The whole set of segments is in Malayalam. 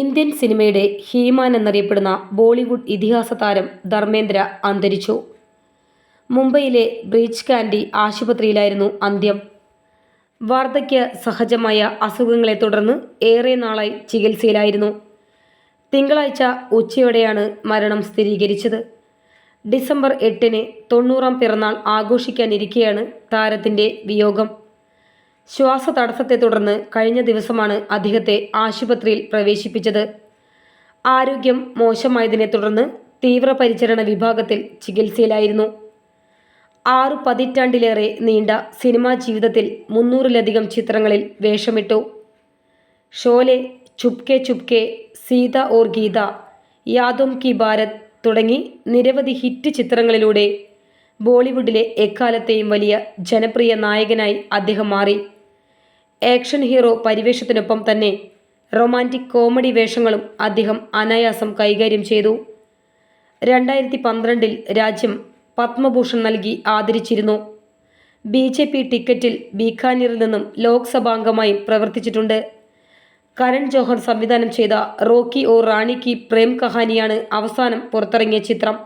ഇന്ത്യൻ സിനിമയുടെ ഹീമാൻ എന്നറിയപ്പെടുന്ന ബോളിവുഡ് ഇതിഹാസ താരം ധർമ്മേന്ദ്ര അന്തരിച്ചു. മുംബൈയിലെ ബ്രീച്ച് കാൻഡി ആശുപത്രിയിലായിരുന്നു അന്ത്യം. വാർദ്ധക്യ സഹജമായ അസുഖങ്ങളെ തുടർന്ന് ഏറെ നാളായി ചികിത്സയിലായിരുന്നു. തിങ്കളാഴ്ച ഉച്ചയോടെയാണ് മരണം സ്ഥിരീകരിച്ചത്. ഡിസംബർ എട്ടിന് തൊണ്ണൂറാം പിറന്നാൾ ആഘോഷിക്കാനിരിക്കെയാണ് താരത്തിന്റെ വിയോഗം. ശ്വാസതടസ്സത്തെ തുടർന്ന് കഴിഞ്ഞ ദിവസമാണ് അദ്ദേഹത്തെ ആശുപത്രിയിൽ പ്രവേശിപ്പിച്ചത്. ആരോഗ്യം മോശമായതിനെ തുടർന്ന് തീവ്രപരിചരണ വിഭാഗത്തിൽ ചികിത്സയിലായിരുന്നു. ആറ് പതിറ്റാണ്ടിലേറെ നീണ്ട സിനിമാ ജീവിതത്തിൽ മുന്നൂറിലധികം ചിത്രങ്ങളിൽ വേഷമിട്ടു. ഷോലെ ചുപ്കെ ചുപ്കെ സീത ഓർ ഗീത യാദോം കി ഭാരത് തുടങ്ങി നിരവധി ഹിറ്റ് ചിത്രങ്ങളിലൂടെ ബോളിവുഡിലെ എക്കാലത്തെയും വലിയ ജനപ്രിയ നായകനായി അദ്ദേഹം മാറി. ആക്ഷൻ ഹീറോ പരിവേഷത്തിനൊപ്പം തന്നെ റൊമാന്റിക് കോമഡി വേഷങ്ങളും അദ്ദേഹം അനായാസം കൈകാര്യം ചെയ്തു. രണ്ടായിരത്തി പന്ത്രണ്ടിൽ രാജ്യം പത്മഭൂഷൺ നൽകി ആദരിച്ചിരുന്നു. ബി ജെ പി ടിക്കറ്റിൽ ബീഖാനീറിൽ നിന്നും ലോക്സഭാംഗമായും പ്രവർത്തിച്ചിട്ടുണ്ട്. കരൺ ജോഹർ സംവിധാനം ചെയ്ത റോക്കി ഓ റാണി കി പ്രേം കഹാനിയാണ് അവസാനം പുറത്തിറങ്ങിയ ചിത്രം.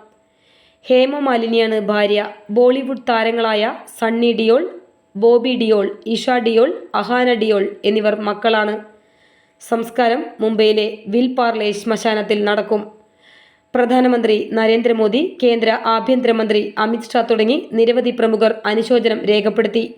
ഹേമ മാലിനിയാണ് ഭാര്യ. ബോളിവുഡ് താരങ്ങളായ സണ്ണി ഡിയോൾ ബോബി ഡിയോൾ ഇഷ ഡിയോൾ അഹാന ഡിയോൾ എന്നിവർ മക്കളാണ്. സംസ്കാരം മുംബൈയിലെ വിൽ പാർലെ ശ്മശാനത്തിൽ നടക്കും. പ്രധാനമന്ത്രി നരേന്ദ്രമോദി കേന്ദ്ര ആഭ്യന്തരമന്ത്രി അമിത് ഷാ തുടങ്ങി നിരവധി പ്രമുഖർ അനുശോചനം രേഖപ്പെടുത്തി.